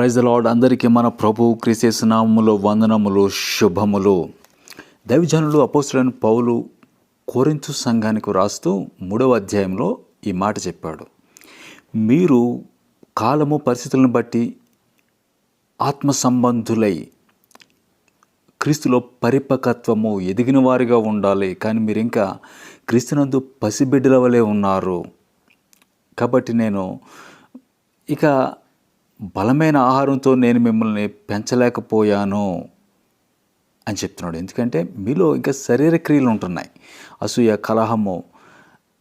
Praise lord అందరికీ మన ప్రభు క్రీస్తు వందనములు శుభములు. దైవజనులు అపోస్తులైన పౌలు కోరించు సంఘానికి రాస్తూ మూడవ అధ్యాయంలో ఈ మాట చెప్పాడు. మీరు కాలము పరిస్థితులను బట్టి ఆత్మ సంబంధులై క్రీస్తులో పరిపక్వత్వము ఎదిగిన వారిగా ఉండాలి. కానీ మీరు ఇంకా క్రీస్తునందు పసిబిడ్డల వలె ఉన్నారు. కాబట్టి నేను ఇక బలమైన ఆహారంతో నేను మిమ్మల్ని పెంచలేకపోయాను అని చెప్తున్నాడు. ఎందుకంటే మీలో ఇంకా శరీర క్రియలు ఉంటున్నాయి. అసూయ కలహము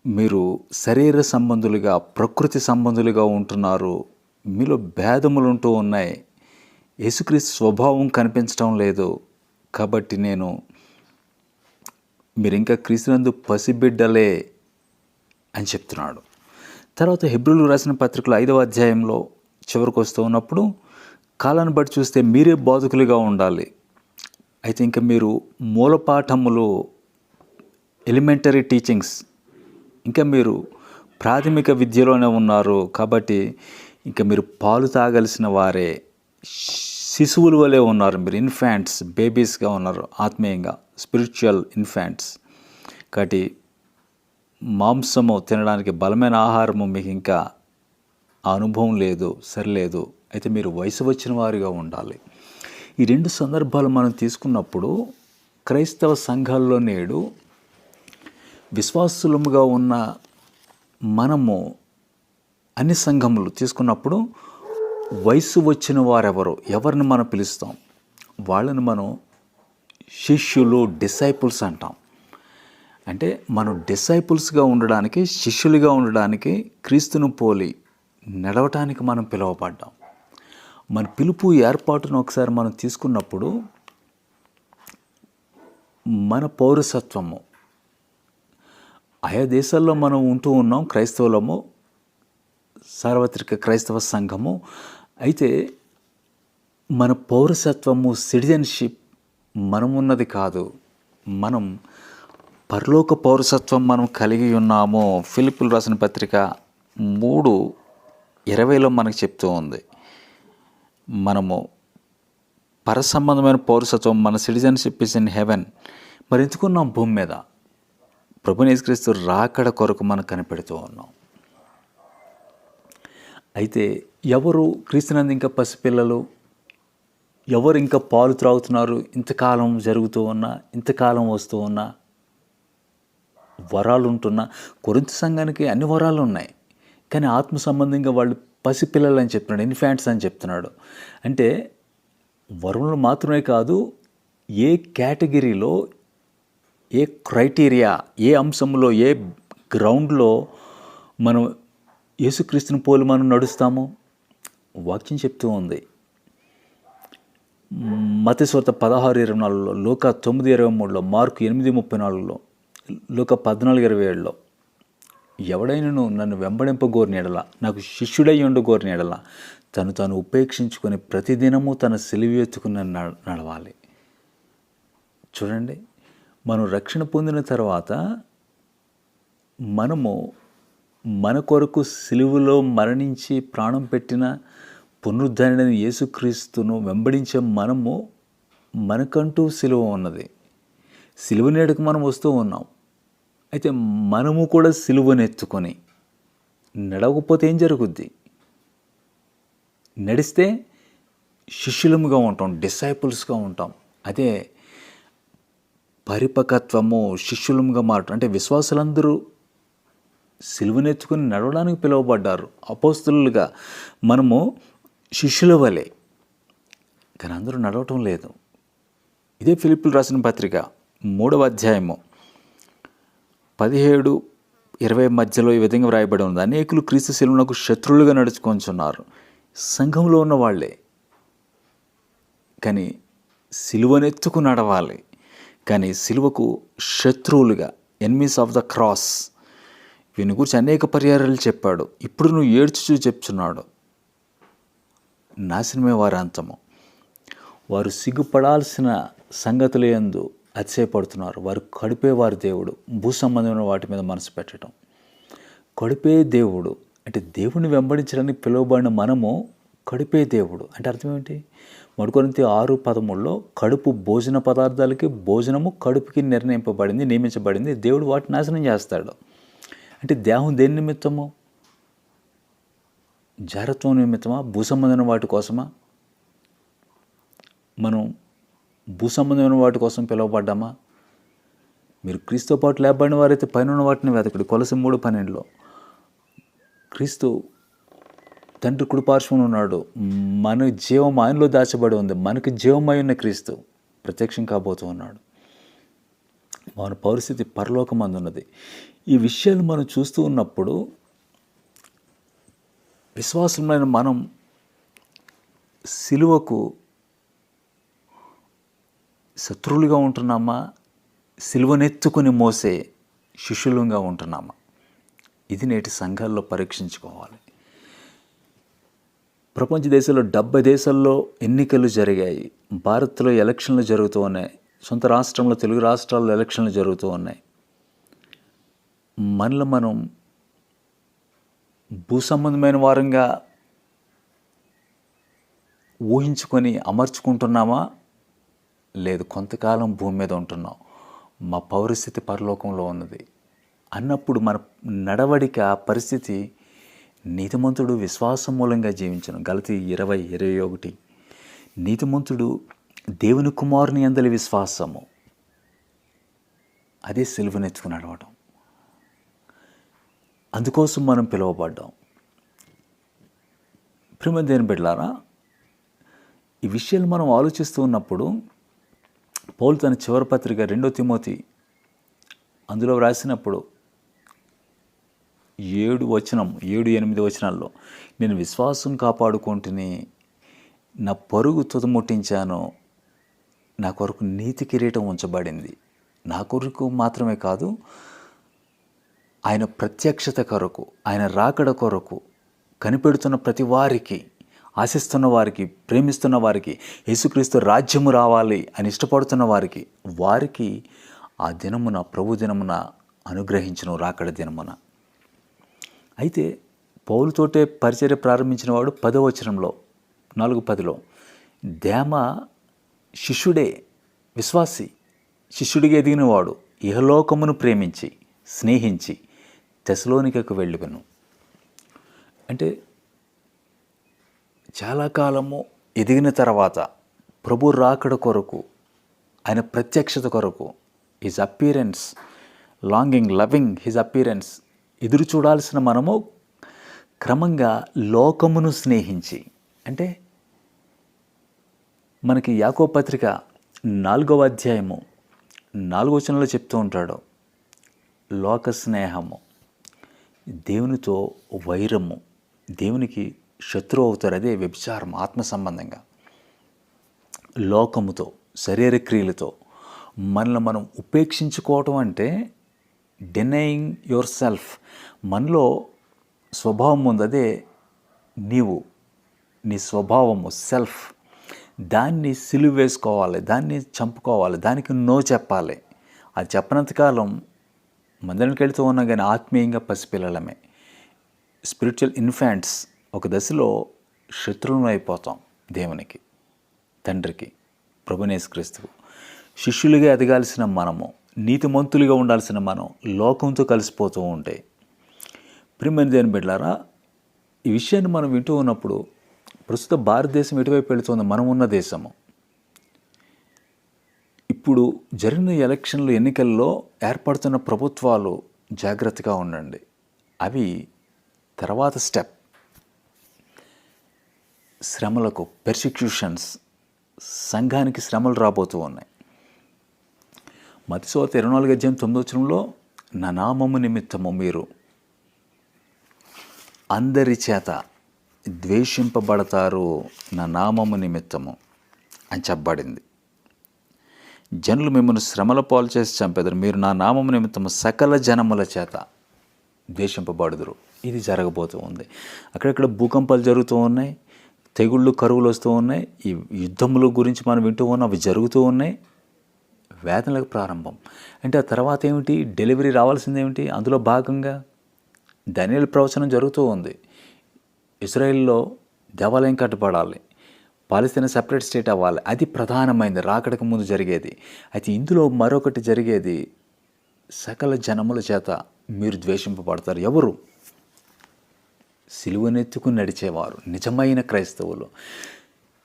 మీరు శరీర సంబంధులుగా ప్రకృతి సంబంధులుగా ఉంటున్నారు. మీలో భేదములు ఉంటూ ఉన్నాయి. యేసుక్రీస్తు స్వభావం కనిపించడం లేదు. కాబట్టి నేను మీరు ఇంకా క్రీస్తునందు పసిబిడ్డలే అని చెప్తున్నాడు. తర్వాత హెబ్రిల్ రాసిన పత్రికలు ఐదవ అధ్యాయంలో చివరికి వస్తూ ఉన్నప్పుడు కాలాన్ని బట్టి చూస్తే మీరే బాధకులుగా ఉండాలి. అయితే ఇంకా మీరు మూలపాఠములు ఎలిమెంటరీ టీచింగ్స్ ఇంకా మీరు ప్రాథమిక విద్యలోనే ఉన్నారు కాబట్టి ఇంకా మీరు పాలు తాగాల్సిన వారే. శిశువుల వలె ఉన్నారు మీరు ఇన్ఫాంట్స్ బేబీస్గా ఉన్నారు ఆత్మీయంగా స్పిరిచువల్ ఇన్ఫాంట్స్ కాబట్టి మాంసము తినడానికి బలమైన ఆహారము మీకు ఇంకా ఆ అనుభవం లేదు సరిలేదు అయితే మీరు వయసు వచ్చిన వారిగా ఉండాలి. ఈ రెండు సందర్భాలు మనం తీసుకున్నప్పుడు క్రైస్తవ సంఘాల్లో నేడు విశ్వాసులముగా ఉన్న మనము అన్ని సంఘములు తీసుకున్నప్పుడు వయసు వచ్చిన వారెవరు ఎవరిని మనం పిలుస్తాం? వాళ్ళని మనం శిష్యులు డిసైపుల్స్ అంటాం. అంటే మనం డిసైపుల్స్గా ఉండడానికి శిష్యులుగా ఉండడానికి క్రీస్తును పోలి నడవటానికి మనం పిలువబడ్డాం. మన పిలుపు ఏర్పాటును ఒకసారి మనం తీసుకున్నప్పుడు మన పౌరసత్వము ఆయా దేశాల్లో మనం ఉంటూ ఉన్నాం క్రైస్తవులము సార్వత్రిక క్రైస్తవ సంఘము. అయితే మన పౌరసత్వము సిటిజన్షిప్ మనమున్నది కాదు. మనం పరలోక పౌరసత్వం మనం కలిగి ఉన్నాము. ఫిలిపులు రాసిన పత్రిక మూడు ఇరవైలో మనకు చెప్తూ ఉంది మనము పరసంబంధమైన పౌరసత్వం మన సిటిజన్షిప్ ఇస్ ఇన్ హెవెన్ మరి ఎందుకున్నాం భూమి మీద. ప్రభుని యేసుక్రీస్తు రాకడ కొరకు మనం కనిపెడుతూ ఉన్నాం. అయితే ఎవరు క్రీస్తునందు ఇంకా పసిపిల్లలు? ఎవరు ఇంకా పాలు త్రాగుతున్నారు? ఇంతకాలం జరుగుతూ ఉన్నా ఇంతకాలం వస్తూ ఉన్నా వరాలు ఉంటున్నా కొరింత సంఘానికి అన్ని వరాలు ఉన్నాయి. కానీ ఆత్మ సంబంధంగా వాళ్ళు పసిపిల్లలు అని చెప్తున్నాడు ఇన్ఫాంట్స్ అని చెప్తున్నాడు. అంటే వరుణులు మాత్రమే కాదు ఏ కేటగిరీలో ఏ క్రైటీరియా ఏ అంశంలో ఏ గ్రౌండ్లో మనం యేసుక్రీస్తుని పోలి మనం నడుస్తామో వాక్యం చెప్తూ ఉంది. మతస్వత పదహారు ఇరవై నాలుగులో లోక తొమ్మిది ఇరవై మూడులో మార్కు ఎనిమిది ముప్పై నాలుగులో లోక పద్నాలుగు ఇరవై ఏడులో. ఎవడైనను నన్ను వెంబడింపగోరిన ఎడల నాకు శిష్యుడై ఉండగోరిన ఎడల తను తాను ఉపేక్షించుకొని ప్రతిదినము తన సిలివి ఎత్తుకుని నడవాలి. చూడండి మనం రక్షణ పొందిన తర్వాత మనము మన కొరకు సిలువలో మరణించి ప్రాణం పెట్టిన పునరుద్ధరణ యేసుక్రీస్తును వెంబడించే మనము మనకంటూ సిలువ ఉన్నది. సిలువ నేడుకు మనం వస్తూ ఉన్నాం. అయితే మనము కూడా సిలువనెత్తుకొని నడవకపోతే ఏం జరుగుద్ది? నడిస్తే శిష్యులముగా ఉంటాం డిసైపుల్స్గా ఉంటాం. అదే పరిపకత్వము శిష్యులముగా మారటం. అంటే విశ్వాసులందరూ సిలువనెత్తుకుని నడవడానికి పిలువబడ్డారు. అపోస్తులుగా మనము శిష్యుల వలె. కానీ అందరూ నడవటం లేదు. ఇదే ఫిలిప్పులు రాసిన పత్రిక మూడవ అధ్యాయము. పదిహేడు ఇరవై మధ్యలో ఈ విధంగా వ్రాయబడి ఉంది. అనేకులు క్రీస్తు శిలువనకు శత్రువులుగా నడుచుకొంచున్నారు సంఘంలో ఉన్న వాళ్ళే. కానీ సిలువనెత్తుకు నడవాలి. కానీ సిలువకు శత్రువులుగా ఎన్మీస్ ఆఫ్ ద క్రాస్ వీని గురించి అనేక పర్యాయాలు చెప్పాడు. ఇప్పుడు నువ్వు ఏడ్చుచూ చెప్తున్నాడు. నాశనమే వారి అంతము వారు సిగ్గుపడాల్సిన సంగతులు ఎందు అతిశయపడుతున్నారు. వారు కడిపేవారు దేవుడు. భూ సంబంధమైన వాటి మీద మనసు పెట్టడం. కడిపే దేవుడు. అంటే దేవుని వెంబడించడానికి పిలువబడిన మనము కడుపే దేవుడు. అంటే అర్థం ఏంటి మడుకొరింతి ఆరు పదమూడులో కడుపు భోజన పదార్థాలకి భోజనము కడుపుకి నిర్ణయింపబడింది నియమించబడింది. దేవుడు వాటిని నాశనం చేస్తాడు. అంటే దేహం దేని నిమిత్తము? జారత్వం నిమిత్తమా? భూసంబంధమైన వాటి కోసమా? మనం భూ సంబంధమైన వాటి కోసం పిలువబడ్డామా? మీరు క్రీస్తుతో పాటు లేబడిన వారైతే పైన ఉన్న వాటిని వెతకడు. కొలసి మూడు పన్నెండులో. క్రీస్తు తండ్రి కుడిపార్శ్వంలో ఉన్నాడు. మన జీవం ఆయనలో దాచబడి ఉంది. మనకి జీవమై ఉన్న క్రీస్తు ప్రత్యక్షం కాబోతూ ఉన్నాడు. మన పరిస్థితి పరలోకమందున్నది. ఈ విషయాలు మనం చూస్తూ ఉన్నప్పుడు విశ్వాసమైన మనం సిలువకు శత్రువులుగా ఉంటున్నామా? సిలువనెత్తుకుని మోసే శిష్యులుగా ఉంటున్నామా? ఇది నేటి సంఘాల్లో పరీక్షించుకోవాలి. ప్రపంచ దేశాల్లో డెబ్బై దేశాల్లో ఎన్నికలు జరిగాయి. భారత్లో ఎలక్షన్లు జరుగుతూ ఉన్నాయి. సొంత రాష్ట్రంలో తెలుగు రాష్ట్రాల్లో ఎలక్షన్లు జరుగుతూ ఉన్నాయి. మనలో మనం భూ సంబంధమైన వారంగా ఊహించుకొని అమర్చుకుంటున్నామా? లేదు కొంతకాలం భూమి మీద ఉంటున్నాం. మా పౌరస్థితి పరలోకంలో ఉన్నది. అన్నప్పుడు మన నడవడిక పరిస్థితి నీతిమంతుడు విశ్వాసం మూలంగా జీవించను. గలతి ఇరవై ఇరవై ఒకటి. నీతిమంతుడు దేవుని కుమారుని అందలి విశ్వాసము. అదే సిలువనెత్తుకుని నడవడం. అందుకోసం మనం పిలువబడ్డాం. ప్రేమ దేని బిడ్డలారా ఈ విషయాలు మనం ఆలోచిస్తూ ఉన్నప్పుడు పౌలు తన చివరి పత్రిక రెండో తిమోతి అందులో వ్రాసినప్పుడు ఏడు వచనం ఏడు ఎనిమిది వచనాల్లో నేను విశ్వాసం కాపాడుకుంటుని నా పరుగు తుదముట్టించాను. నా కొరకు నీతి కిరీటం ఉంచబడింది. నా కొరకు మాత్రమే కాదు ఆయన ప్రత్యక్షత కొరకు ఆయన రాకడ కొరకు కనిపెడుతున్న ప్రతి వారికి ఆశిస్తున్న వారికి ప్రేమిస్తున్న వారికి యేసుక్రీస్తు రాజ్యము రావాలి అని ఇష్టపడుతున్న వారికి వారికి ఆ దినమున ప్రభు దినమున అనుగ్రహించను రాకడ దినమున. అయితే పౌలుతోటే పరిచర్య ప్రారంభించిన వాడు పదవచనంలో నాలుగు పదిలో దేమ శిష్యుడే విశ్వాసి శిష్యుడిగా ఎదిగినవాడు ఇహలోకమును ప్రేమించి స్నేహించి తెసలోనికకు వెళ్ళిపోను అంటే చాలా కాలము ఎదిగిన తర్వాత ప్రభు రాకడ కొరకు ఆయన ప్రత్యక్షత కొరకు his appearance longing loving his appearance ఎదురు చూడాల్సిన మనము క్రమంగా లోకమును స్నేహించి అంటే మనకి యాకో పత్రిక నాలుగవ అధ్యాయము నాలుగో వచనంలో చెప్తూ ఉంటాడు లోక స్నేహము దేవునితో వైరము దేవునికి శత్రువు అవుతారు అదే వ్యభిచారం ఆత్మ సంబంధంగా లోకముతో శరీర క్రియలతో మనల్ని మనం ఉపేక్షించుకోవటం అంటే డినయింగ్ యువర్ సెల్ఫ్ మనలో స్వభావం ఉంది అదే నీవు నీ స్వభావము సెల్ఫ్ దాన్ని సిలువ వేసుకోవాలి దాన్ని చంపుకోవాలి దానికి నో చెప్పాలి. అది చెప్పినంతకాలం మందిరానికి వెళుతూ ఉన్నాం కానీ ఆత్మీయంగా పసిపిల్లలమే. స్పిరిచువల్ ఇన్ఫాంట్స్ ఒక దశలో శత్రువును అయిపోతాం దేవునికి తండ్రికి ప్రభునేశ్క్రీస్తువు శిష్యులుగా ఎదగాల్సిన మనము నీతిమంతులుగా ఉండాల్సిన మనం లోకంతో కలిసిపోతూ ఉంటే ప్రిమని దేని బిడ్డారా ఈ విషయాన్ని మనం వింటూ ఉన్నప్పుడు ప్రస్తుత భారతదేశం ఎటువైపు వెళుతుంది? మనం ఉన్న దేశము. ఇప్పుడు జరిగిన ఎలక్షన్లు ఎన్నికల్లో ఏర్పడుతున్న ప్రభుత్వాలు జాగ్రత్తగా ఉండండి. అవి తర్వాత స్టెప్. శ్రమలకు పెర్సిక్యూషన్స్ సంఘానికి శ్రమలు రాబోతూ ఉన్నాయి. మతిశోత ఇరవై నాలుగు అధ్యాయం తొమ్మిది నా నామము నిమిత్తము మీరు అందరి చేత ద్వేషింపబడతారు నా నామము నిమిత్తము అని చెప్పబడింది. జనులు మిమ్మల్ని శ్రమల పాలు చేసి చంపేదారు. మీరు నా నామము నిమిత్తము సకల జనముల చేత ద్వేషింపబడుదురు. ఇది జరగబోతూ ఉంది. అక్కడక్కడ భూకంపాలు జరుగుతూ ఉన్నాయి. తెగుళ్ళు కరువులు వస్తూ ఉన్నాయి. ఈ యుద్ధముల గురించి మనం వింటూ ఉన్నాం. అవి జరుగుతూ ఉన్నాయి. వేదనలకు ప్రారంభం. అంటే ఆ తర్వాత ఏమిటి? డెలివరీ రావాల్సిందేమిటి అందులో భాగంగా ధనియల ప్రవచనం జరుగుతూ ఉంది. ఇజ్రాయెల్లో దేవాలయం కట్టబడాలి. పాలస్తీనా సెపరేట్ స్టేట్ అవ్వాలి. అది ప్రధానమైనది రాకడకు ముందు జరిగేది. అయితే ఇందులో మరొకటి జరిగేది. సకల జనముల చేత మీరు ద్వేషింపబడతారు. ఎవరు? సిలువనెత్తుకు నడిచేవారు నిజమైన క్రైస్తవులు.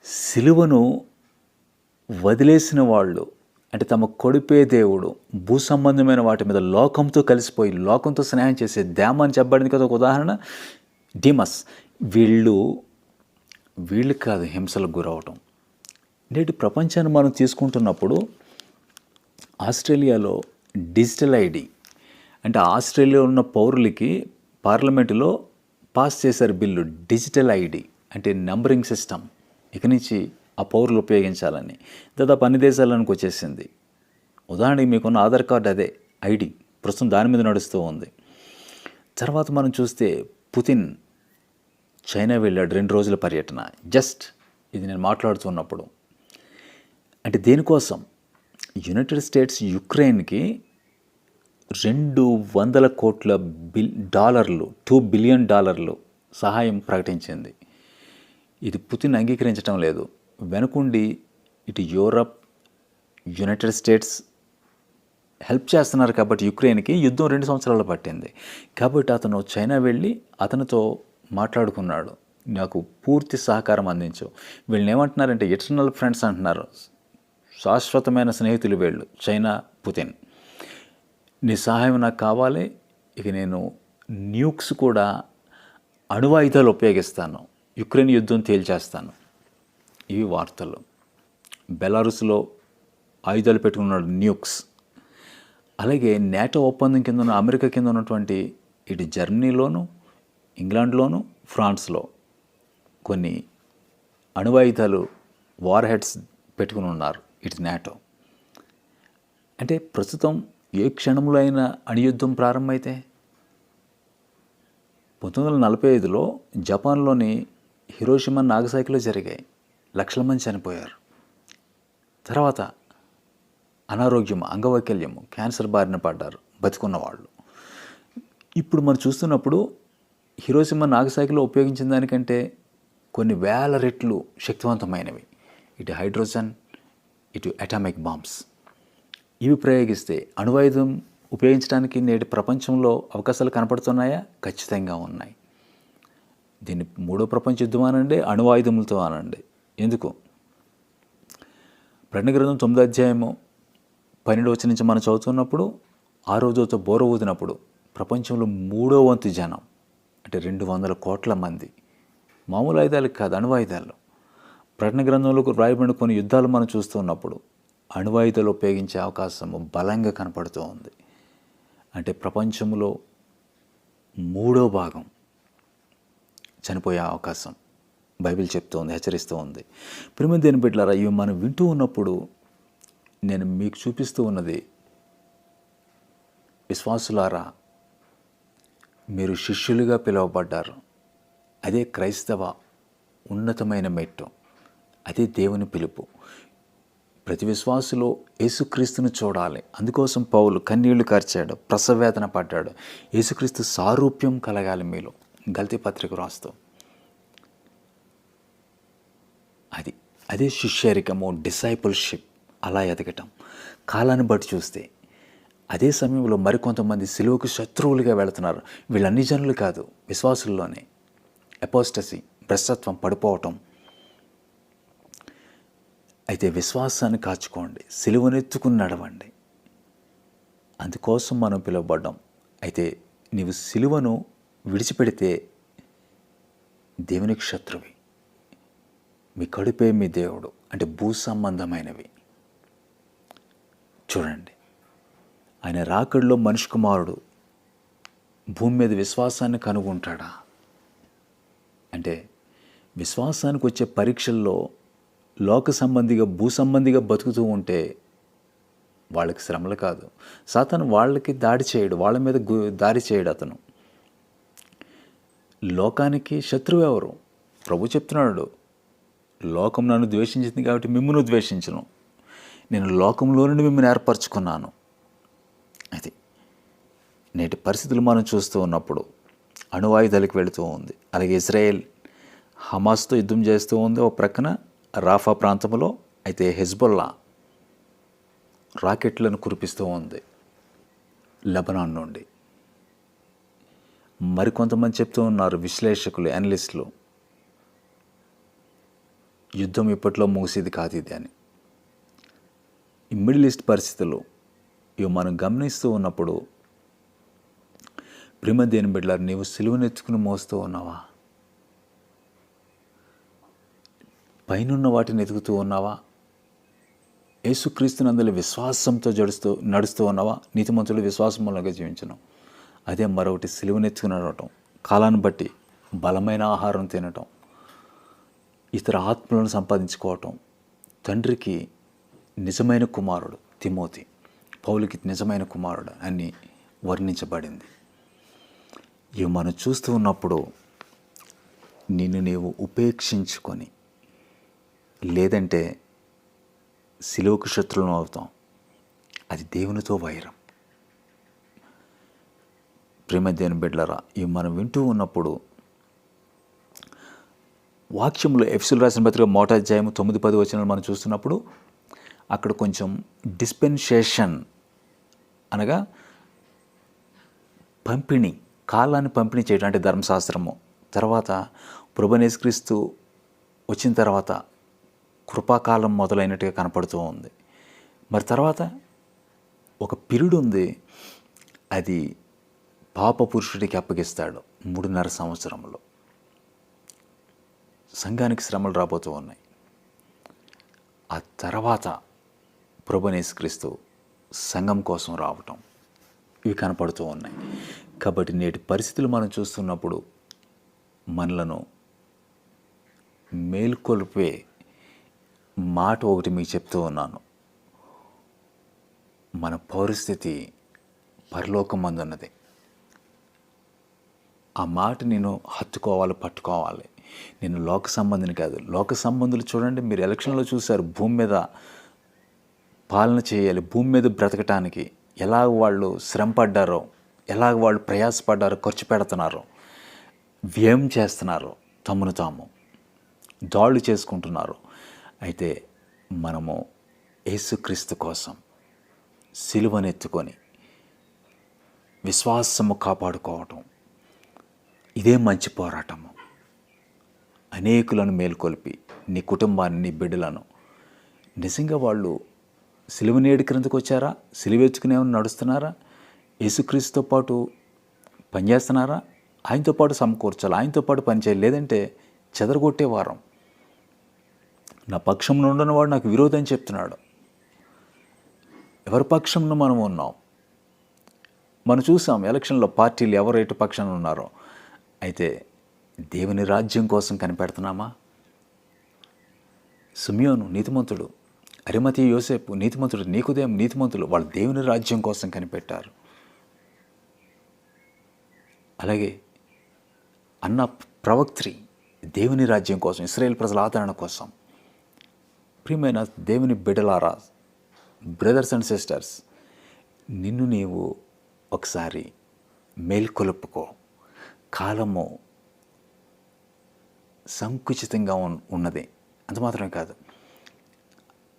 సిలువను వదిలేసిన వాళ్ళు అంటే తమ కొడిపే దేవుడు భూ సంబంధమైన వాటి మీద లోకంతో కలిసిపోయి లోకంతో స్నేహం చేసే దేమ అని చెప్పబడింది కదా ఒక ఉదాహరణ? డిమస్. వీళ్ళు వీళ్ళు కాదు హింసలకు గురవటం. నేటి ప్రపంచాన్ని మనం తీసుకుంటున్నప్పుడు ఆస్ట్రేలియాలో డిజిటల్ ఐడి అంటే ఆస్ట్రేలియాలో ఉన్న పౌరులకి పార్లమెంటులో పాస్ చేశారు బిల్లు డిజిటల్ ఐడి అంటే నంబరింగ్ సిస్టమ్. ఇక నుంచి ఆ పౌరులు ఉపయోగించాలని. దాదాపు అన్ని దేశాలకు వచ్చేసింది. ఉదాహరణకి మీకున్న ఆధార్ కార్డు అదే ఐడి. ప్రస్తుతం దాని మీద నడుస్తూ ఉంది. తర్వాత మనం చూస్తే పుతిన్ చైనా వెళ్ళాడు రెండు రోజుల పర్యటన. జస్ట్ ఇది నేను మాట్లాడుతున్నప్పుడు. అంటే దేనికోసం? యునైటెడ్ స్టేట్స్ యుక్రెయిన్కి రెండు వందల కోట్ల బిల్ డాలర్లు టూ బిలియన్ డాలర్లు సహాయం ప్రకటించింది. ఇది పుతిన్ అంగీకరించడం లేదు. వెనుకుండి ఇటు యూరప్ యునైటెడ్ స్టేట్స్ హెల్ప్ చేస్తున్నారు కాబట్టి యుక్రెయిన్కి యుద్ధం రెండు సంవత్సరాలు పట్టింది. కాబట్టి అతను చైనా వెళ్ళి అతనితో మాట్లాడుకున్నాడు. నాకు పూర్తి సహకారం అందించు. వీళ్ళని ఏమంటున్నారంటే ఎటర్నల్ ఫ్రెండ్స్ అంటున్నారు. శాశ్వతమైన స్నేహితులు వీళ్ళు చైనా పుతిన్. నీ సహాయం నాకు కావాలి. ఇక నేను న్యూక్స్ కూడా అణువాయుధాలు ఉపయోగిస్తాను. యుక్రెయిన్ యుద్ధం తేల్చేస్తాను. ఇవి వార్తలు. బెలారుస్లో ఆయుధాలు పెట్టుకున్నాడు న్యూక్స్. అలాగే నేటో ఒప్పందం కింద ఉన్న అమెరికా కింద ఉన్నటువంటి ఇటు జర్మనీలోను ఇంగ్లాండ్లోను ఫ్రాన్స్లో కొన్ని అణువాయుధాలు వార్ హెడ్స్ పెట్టుకుని ఉన్నారు ఇటు నేటో. అంటే ప్రస్తుతం ఏ క్షణంలో అయినా అణియుద్ధం ప్రారంభమైతే? పంతొమ్మిది వందల నలభై ఐదులో జపాన్లోని హిరోషిమా నాగసాకిలో జరిగాయి. లక్షల మంది చనిపోయారు. తర్వాత అనారోగ్యం అంగవైకల్యం క్యాన్సర్ బారిన పడ్డారు బతికున్న వాళ్ళు ఇప్పుడు మనం చూస్తున్నప్పుడు హిరోసిమ నాగసాకిలో ఉపయోగించిన దానికంటే కొన్ని వేల రెట్లు శక్తివంతమైనవి. ఇటు హైడ్రోజన్ ఇటు అటామిక్ బాంబ్స్. ఇవి ప్రయోగిస్తే అణువాయుధం ఉపయోగించడానికి నేటి ప్రపంచంలో అవకాశాలు కనపడుతున్నాయా? ఖచ్చితంగా ఉన్నాయి. దీన్ని మూడో ప్రపంచ యుద్ధం అనండి అణువాయుధములతో అనండి. ఎందుకు? ప్రణగ్రంథం తొమ్మిదో అధ్యాయము పన్నెండు వచ్చి నుంచి మనం చదువుతున్నప్పుడు ఆ రోజుతో బోర ఊదినప్పుడు ప్రపంచంలో మూడో వంతు జనం అంటే రెండు వందల కోట్ల మంది. మామూలు ఆయుధాలకు కాదు అణువాయుధాలు. ప్రకటన గ్రంథంలో రాయబడిన కొన్ని యుద్ధాలు మనం చూస్తున్నప్పుడు అణువాయుధాలు ఉపయోగించే అవకాశం బలంగా కనపడుతూ ఉంది. అంటే ప్రపంచంలో మూడో భాగం చనిపోయే అవకాశం బైబిల్ చెప్తూ ఉంది హెచ్చరిస్తూ ఉంది. ప్రేమ దేని బిడ్డలారా ఇవి మనం వింటూ ఉన్నప్పుడు నేను మీకు చూపిస్తూ ఉన్నది విశ్వాసులారా మీరు శిష్యులుగా పిలువబడ్డారు. అదే క్రైస్తవ ఉన్నతమైన మెట్టు అదే దేవుని పిలుపు. ప్రతి విశ్వాసులో యేసుక్రీస్తును చూడాలి. అందుకోసం పౌలు కన్నీళ్ళు కార్చాడు ప్రసవేదన పడ్డాడు. యేసుక్రీస్తు సారూప్యం కలగాలి మీలో. గల్తీ పత్రిక రాస్తూ. అది అదే శిష్యరికము డిసైపుల్షిప్ అలా ఎదగటం. కాలాన్ని బట్టి చూస్తే అదే సమయంలో మరికొంతమంది సిలువకు శత్రువులుగా వెళుతున్నారు. వీళ్ళన్ని జనులు కాదు విశ్వాసుల్లోనే. ఎపోస్టసీ భ్రష్టత్వం పడిపోవటం అయితే విశ్వాసాన్ని కాచుకోండి సిలువనెత్తుకుని నడవండి. అందుకోసం మనం పిలువబడ్డాం. అయితే నీవు సిలువను విడిచిపెడితే దేవునికి శత్రువి. మీ కడుపే మీ దేవుడు అంటే భూ సంబంధమైనవి. చూడండి ఆయన రాకడిలో మనిషి కుమారుడు భూమి మీద విశ్వాసాన్ని కనుగొంటాడా? అంటే విశ్వాసానికి వచ్చే పరీక్షల్లో లోక సంబంధిగా భూ సంబంధిగా బతుకుతూ ఉంటే వాళ్ళకి శ్రమలు కాదు. సాతను వాళ్ళకి దాడి చేయడు. వాళ్ళ మీద దాడి చేయడు అతను. లోకానికి శత్రువు ఎవరు? ప్రభు చెప్తున్నాడు లోకం నన్ను ద్వేషించింది కాబట్టి మిమ్మల్ని ద్వేషించను. నేను లోకంలో నుండి మిమ్మల్ని ఏర్పరచుకున్నాను. అది నేటి పరిస్థితులు మనం చూస్తూ ఉన్నప్పుడు అణువాయుధాలకు వెళుతూ ఉంది. అలాగే ఇజ్రాయెల్ హమాస్తో యుద్ధం చేస్తూ ఉంది. ఒక ప్రక్కన రాఫా ప్రాంతంలో అయితే హెజ్బొల్లా రాకెట్లను కురిపిస్తూ ఉంది లెబనాన్ నుండి. మరికొంతమంది చెప్తూ ఉన్నారు విశ్లేషకులు అనలిస్టులు యుద్ధం ఇప్పట్లో ముగిసేది కాదు ఇది అని. ఈ మిడిల్ ఈస్ట్ పరిస్థితులు ఇవి మనం గమనిస్తూ ఉన్నప్పుడు ప్రేమ దేని బిడ్డలారు నీవు సిలువనెత్తుకుని మోస్తూ ఉన్నావా? పైనున్న వాటిని ఎదుగుతూ ఉన్నావా? యేసుక్రీస్తునందలి విశ్వాసంతో జడుస్తూ నడుస్తూ ఉన్నావా? నీతిమంతులు విశ్వాసం మూలంగా జీవించను. అదే మరొకటి సిలువనెత్తుకుని నడవటం కాలాన్ని బట్టి బలమైన ఆహారం తినటం ఇతర ఆత్మలను సంపాదించుకోవటం. తండ్రికి నిజమైన కుమారుడు తిమోతి పౌలికి నిజమైన కుమారుడు అని వర్ణించబడింది. ఇవి మనం చూస్తూ ఉన్నప్పుడు నిన్ను నీవు ఉపేక్షించుకొని లేదంటే శిలువకు శత్రువులం అవుతాం. అది దేవునితో వైరం. ప్రేమ దేవుని బిడ్డలరా ఇవి మనం వింటూ ఉన్నప్పుడు వాక్యంలో ఎఫ్సులు రాసిన పత్రిక మోటాధ్యాయం తొమ్మిది పది వచనాలు మనం చూస్తున్నప్పుడు అక్కడ కొంచెం డిస్పెన్సేషన్ అనగా పంపిణీ కాలాన్ని పంపిణీ చేయడం అంటే ధర్మశాస్త్రము. తర్వాత ప్రభనేశ్క్రీస్తు వచ్చిన తర్వాత కృపాకాలం మొదలైనట్టుగా కనపడుతూ ఉంది. మరి తర్వాత ఒక పిరుడు ఉంది. అది పాప పురుషుడికి అప్పగిస్తాడు మూడున్నర సంవత్సరంలో. సంఘానికి శ్రమలు రాబోతూ ఉన్నాయి. ఆ తర్వాత ప్రభునేసుక్రీస్తు సంఘం కోసం రావటం ఇవి కనపడుతూ ఉన్నాయి. కాబట్టి నేటి పరిస్థితులు మనం చూస్తున్నప్పుడు మనలను మేల్కొల్పే మాట ఒకటి మీకు చెప్తూ ఉన్నాను. మన పరిస్థితి పరలోకమందున్నది. ఆ మాట నేను హత్తుకోవాలి పట్టుకోవాలి. నేను లోక సంబంధిని కాదు. లోక సంబంధులు చూడండి మీరు ఎలక్షన్లో చూశారు భూమి మీద పాలన చేయాలి భూమి మీద బ్రతకటానికి ఎలాగ వాళ్ళు శ్రమ పడ్డారో ఎలాగ వాళ్ళు ప్రయాసపడ్డారో ఖర్చు పెడుతున్నారో వ్యయం చేస్తున్నారు తమను తాము దాడులు చేసుకుంటున్నారు. అయితే మనము యేసుక్రీస్తు కోసం సిలువనెత్తుకొని విశ్వాసము కాపాడుకోవటం. ఇదే మంచి పోరాటము. అనేకులను మేల్కొల్పి నీ కుటుంబాన్ని నీ బిడ్డలను. నిజంగా వాళ్ళు సిలువ నేడి క్రిందకు వచ్చారా? సిలువెచ్చుకునే నడుస్తున్నారా? యేసుక్రీస్తుతో పాటు పనిచేస్తున్నారా? ఆయనతో పాటు సమకూర్చాలి? ఆయనతో పాటు పనిచేయాలి? లేదంటే చెదరగొట్టే వారం. నా పక్షంలో ఉండనివాడు నాకు విరోధం చెప్తున్నాడు. ఎవరి పక్షంలో మనం ఉన్నాం? మనం చూసాం ఎలక్షన్లో పార్టీలు ఎవరు ఎటు పక్షాన ఉన్నారో. అయితే దేవుని రాజ్యం కోసం కనిపెడుతున్నామా? సుమియోను నీతిమంతుడు అరిమతి యోసేపు నీతిమంతుడు నీకుదేం నీతిమంతులు వాళ్ళు దేవుని రాజ్యం కోసం కనిపెట్టారు. అలాగే అన్న ప్రవక్త్రి దేవుని రాజ్యం కోసం ఇస్రాయేల్ ప్రజల ఆదరణ కోసం ప్రియమైన దేవుని బిడలారా బ్రదర్స్ అండ్ సిస్టర్స్ నిన్ను నీవు ఒకసారి మేల్కొలుపుకో కాలము సంకుచితంగా ఉన్నది. అంత మాత్రమే కాదు.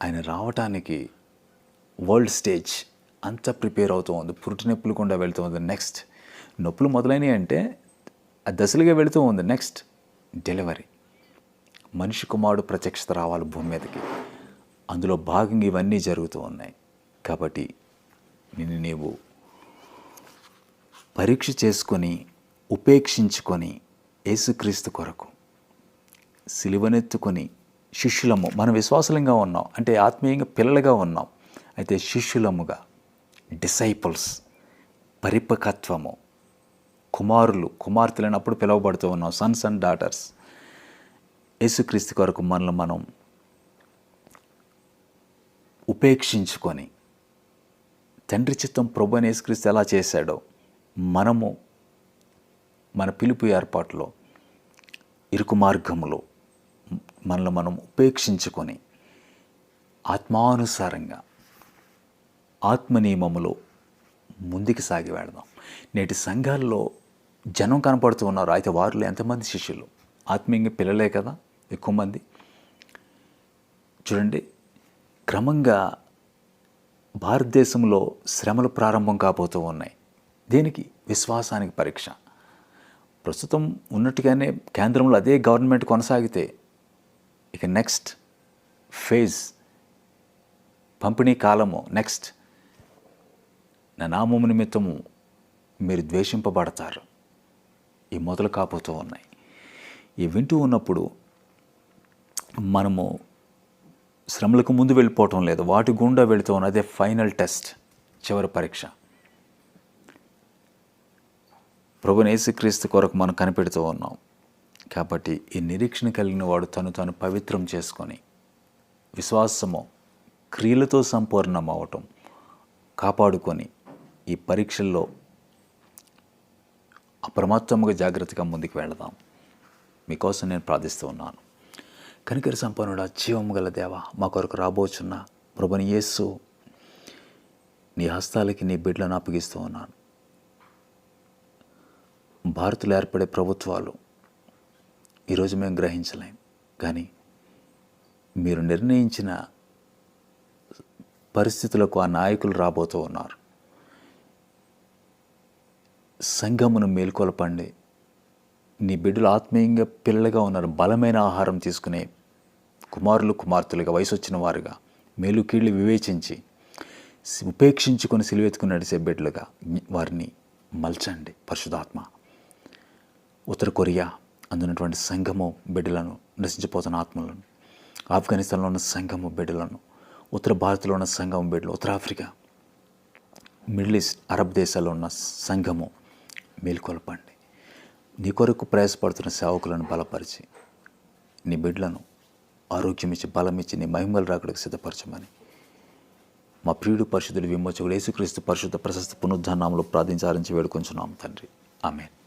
ఆయన రావటానికి వరల్డ్ స్టేజ్ అంతా ప్రిపేర్ అవుతూ ఉంది. పురుటి నొప్పులు కూడా వెళ్తూ ఉంది. నెక్స్ట్ నొప్పులు మొదలైనవి అంటే ఆ దశలుగా వెళుతూ ఉంది. నెక్స్ట్ డెలివరీ మనిషి కుమారుడు ప్రత్యక్షత రావాలి భూమి మీదకి. అందులో భాగంగా ఇవన్నీ జరుగుతూ ఉన్నాయి. కాబట్టి నిన్ను నీవు పరీక్ష చేసుకొని ఉపేక్షించుకొని యేసుక్రీస్తు కొరకు సిలువనెత్తుకొని శిష్యులము మనం విశ్వాసలంగా ఉన్నాం. అంటే ఆత్మీయంగా పిల్లలుగా ఉన్నాం. అయితే శిష్యులముగా డిసైపుల్స్ పరిపకత్వము కుమారులు కుమార్తెలైనప్పుడు పిలువబడుతూ ఉన్నాం. Sons and daughters. యేసుక్రీస్తు కొరకు మనల్ని మనం ఉపేక్షించుకొని తండ్రి చిత్తం ప్రభు యేసుక్రీస్తు ఎలా చేశాడో మనము మన పిలుపు ఏర్పాటులో ఇరుకు మార్గంలో మనల్ని మనం ఉపేక్షించుకొని ఆత్మానుసారంగా ఆత్మ నియమములో ముందుకు సాగి వెళదాం. నేటి సంఘాల్లో జనం కనపడుతూ ఉన్నారు. అయితే వారిలో ఎంతమంది శిష్యులు? ఆత్మీయంగా పిల్లలే కదా? ఎక్కువ మంది. చూడండి క్రమంగా భారతదేశంలో శ్రమలు ప్రారంభం కాబోతూ ఉన్నాయి. దేనికి విశ్వాసానికి పరీక్ష. ప్రస్తుతం ఉన్నట్టుగానే కేంద్రంలో అదే గవర్నమెంట్ కొనసాగితే ఇక నెక్స్ట్ ఫేజ్ పంపిణీ కాలము నెక్స్ట్ నా నామము నిమిత్తము మీరు ద్వేషింపబడతారు. ఈ మొదలు కాబోతూ ఉన్నాయి. ఈ వింటూ ఉన్నప్పుడు మనము శ్రమలకు ముందు వెళ్ళిపోవటం లేదు. వాటి గుండా వెళుతూ ఉన్న ఫైనల్ టెస్ట్ చివరి పరీక్ష. ప్రభుని యేసుక్రీస్తు కొరకు మనం కనిపెడుతూ ఉన్నాం. కాబట్టి ఈ నిరీక్షణ కలిగిన వాడు తను తాను పవిత్రం చేసుకొని విశ్వాసము క్రియలతో సంపూర్ణం అవటం కాపాడుకొని ఈ పరీక్షల్లో అప్రమత్తముగా జాగ్రత్తగా ముందుకు వెళదాం. మీకోసం నేను ప్రార్థిస్తూ ఉన్నాను. కనికరి సంపన్నుడ జీవము గల దేవ మా కొరకు రాబోచున్న ప్రభుని యేసు నీ హస్తాలకి నీ బిడ్డలను అప్పగిస్తూ ఉన్నాను. భారత్లో ఏర్పడే ప్రభుత్వాలు ఈరోజు మేము గ్రహించలేం. కానీ మీరు నిర్ణయించిన పరిస్థితులకు ఆ నాయకులు రాబోతూ ఉన్నారు. సంఘమును మేల్కొలపండి. నీ బిడ్డలు ఆత్మీయంగా పిల్లలుగా ఉన్నారు బలమైన ఆహారం తీసుకునే కుమారులు కుమార్తెలుగా వయసు వచ్చిన వారుగా మేలు కీళ్ళు వివేచించి ఉపేక్షించుకొని సిలువెత్తుకుని నడిచే బిడ్డలుగా వారిని మలచండి. పరిశుధాత్మ ఉత్తర కొరియా అందున్నటువంటి సంఘము బిడ్డలను నశించిపోతున్న ఆత్మలను ఆఫ్ఘనిస్తాన్లో ఉన్న సంఘము బిడ్డలను ఉత్తర భారత్లో ఉన్న సంఘము బిడ్డలు ఉత్తర ఆఫ్రికా మిడిల్ ఈస్ట్ అరబ్ దేశాల్లో ఉన్న సంఘము మేల్కొల్పండి. నీ కొరకు ప్రయాసపడుతున్న సేవకులను బలపరిచి నీ బిడ్డలను ఆరోగ్యం ఇచ్చి నీ మహిమలు రాకడికి సిద్ధపరచమని మా ప్రియుడు పరిశుద్ధుడు విమోచకుడు యేసుక్రీస్తు పరిశుద్ధ ప్రశస్త పునరుద్ధానంలో ప్రార్థించారించి వేడుకొంచున్నాం తండ్రి. ఆమెన్.